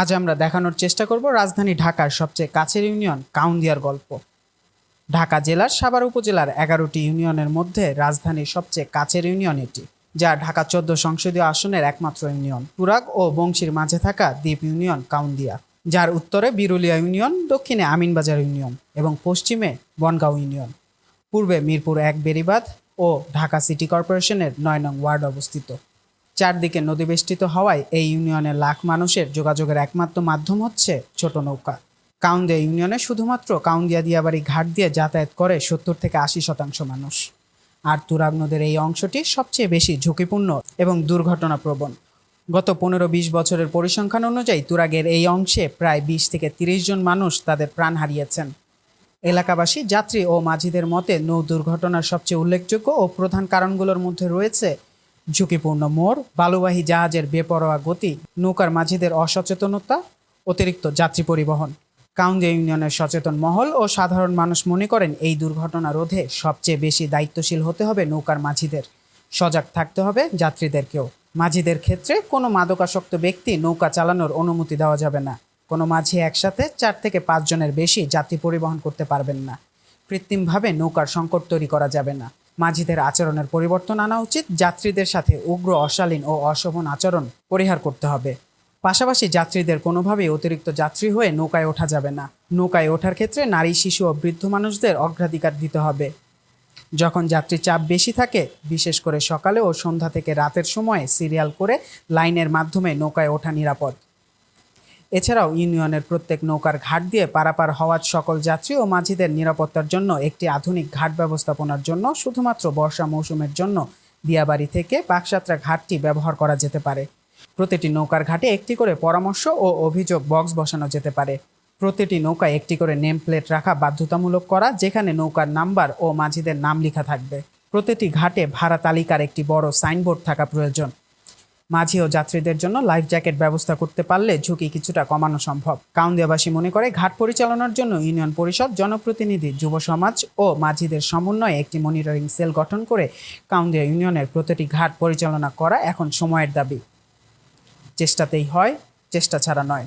আজ আমরা দেখানোর চেষ্টা করব রাজধানী ঢাকার সবচেয়ে কাছের ইউনিয়ন কাউন্দিয়ার গল্প। ঢাকা জেলার সাভার উপজেলার এগারোটি ইউনিয়নের মধ্যে রাজধানীর সবচেয়ে কাছের ইউনিয়ন এটি, যা ঢাকা চোদ্দ সংসদীয় আসনের একমাত্র ইউনিয়ন। তুরাগ ও বংশীর মাঝে থাকা দ্বীপ ইউনিয়ন কাউন্দিয়া, যার উত্তরে বিরুলিয়া ইউনিয়ন, দক্ষিণে আমিনবাজার ইউনিয়ন এবং পশ্চিমে বনগাঁও ইউনিয়ন। পূর্বে মিরপুর এক বেরিবাঁধ ও ঢাকা সিটি কর্পোরেশনের নয় নং ওয়ার্ড অবস্থিত। চারদিকে নদী বেষ্টিত হওয়ায় এই ইউনিয়নের লাখ মানুষের যোগাযোগের একমাত্র মাধ্যম হচ্ছে ছোট নৌকা। কাউন্দিয়া ইউনিয়নে শুধুমাত্র কাউন্দিয়া দিয়াবাড়ি ঘাট দিয়ে যাতায়াত করে সত্তর থেকে আশি শতাংশ মানুষ। আর তুরাগ নদের এই অংশটি সবচেয়ে বেশি ঝুঁকিপূর্ণ এবং দুর্ঘটনাপ্রবণ। গত পনেরো বিশ বছরের পরিসংখ্যান অনুযায়ী তুরাগের এই অংশে প্রায় বিশ থেকে তিরিশ জন মানুষ তাদের প্রাণ হারিয়েছেন। এলাকাবাসী, যাত্রী ও মাঝিদের মতে নৌ দুর্ঘটনার সবচেয়ে উল্লেখযোগ্য ও প্রধান কারণগুলোর মধ্যে রয়েছে ঝুঁকিপূর্ণ মোড়, বালুবাহী জাহাজের বেপরোয়া গতি, নৌকার মাঝিদের অসচেতনতা, অতিরিক্ত যাত্রী পরিবহন। কাউন্দিয়া ইউনিয়নের সচেতন মহল ও সাধারণ মানুষ মনে করেন এই দুর্ঘটনা রোধে সবচেয়ে বেশি দায়িত্বশীল হতে হবে নৌকার মাঝিদের। সজাগ থাকতে হবে যাত্রীদেরকেও। মাঝিদের ক্ষেত্রে কোনো মাদকাসক্ত ব্যক্তি নৌকা চালানোর অনুমতি দেওয়া যাবে না। কোনো মাঝি একসাথে চার থেকে পাঁচ জনের বেশি যাত্রী পরিবহন করতে পারবেন না। কৃত্রিমভাবে নৌকার সংকট তৈরি করা যাবে না। মাঝিদের আচরণের পরিবর্তন আনা উচিত। যাত্রীদের সাথে উগ্র, অশালীন ও অশোভন আচরণ পরিহার করতে হবে। পাশাপাশি যাত্রীদের কোনোভাবেই অতিরিক্ত যাত্রী হয়ে নৌকায় ওঠা যাবে না। নৌকায় ওঠার ক্ষেত্রে নারী, শিশু ও বৃদ্ধ মানুষদের অগ্রাধিকার দিতে হবে। যখন যাত্রী চাপ বেশি থাকে, বিশেষ করে সকালে ও সন্ধ্যা থেকে রাতের সময়ে সিরিয়াল করে লাইনের মাধ্যমে নৌকায় ওঠা নিরাপদ। এছাড়াও ইউনিয়নের প্রত্যেক নৌকার ঘাট দিয়ে পারাপার হওয়ার সকল যাত্রী ও মাঝিদের নিরাপত্তার জন্য একটি আধুনিক ঘাট ব্যবস্থাপনার জন্য শুধুমাত্র বর্ষা মৌসুমের জন্য দিয়াবাড়ি থেকে বাকসাত্রা ঘাটটি ব্যবহার করা যেতে পারে। প্রতিটি নৌকার ঘাটে একটি করে পরামর্শ ও অভিযোগ বক্স বসানো যেতে পারে। প্রতিটি নৌকায় একটি করে নেম প্লেট রাখা বাধ্যতামূলক করা, যেখানে নৌকার নাম্বার ও মাঝিদের নাম লেখা থাকবে। প্রতিটি ঘাটে ভাড়া তালিকার একটি বড় সাইনবোর্ড থাকা প্রয়োজন। মাঝি ও যাত্রীদের জন্য লাইফ জ্যাকেট ব্যবস্থা করতে পারলে ঝুঁকি কিছুটা কমানো সম্ভব। কাউন্দিয়াবাসী মনে করে ঘাট পরিচালনার জন্য ইউনিয়ন পরিষদ, জনপ্রতিনিধি, যুব সমাজ ও মাঝিদের সমন্বয়ে একটি মনিটরিং সেল গঠন করে কাউন্দিয়া ইউনিয়নের প্রতিটি ঘাট পরিচালনা করা এখন সময়ের দাবি। চেষ্টাতেই হয়, চেষ্টা ছাড়া নয়।